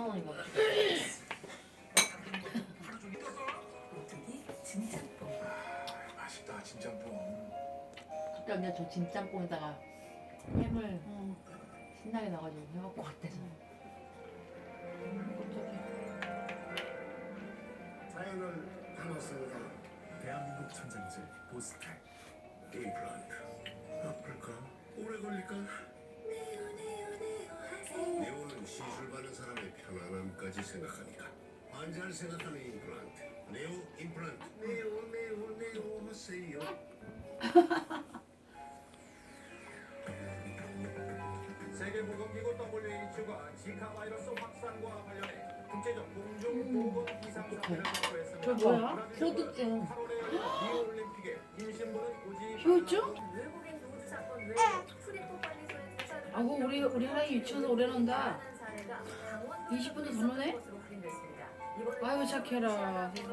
5만 원인가 봐. 오뚜기 진짬뽕 맛있다 진짬뽕. 그때 언니 저 진짬뽕에다가 햄을 신나게 넣어가지고 해갖고 왔대서. 자연을 담았습니다. 대한민국 천장제 보스칼 임플란트. 아플까? 오래 걸릴까? 편안함까지 생각하니까 환자를 생각하는 임플란트. 네오 임플란트. 네오 네오 네오 하세요. 세계보건기구 WHO가 지카 바이러스 확산과 관련해 국제적 공중 보건 비상사태를 선포했습니다. 저 뭐야? 효도증. 8월에 리오 올림픽에 임신부는 오지 효도증? 외국인 노조 사건 외에 프리포 관리소의 조사를 아고 우리 우리 하랑이 유치원에서 오래 논다. 다양한 사례가 강원도에서 20분도 더 노네? 아이고 착해라.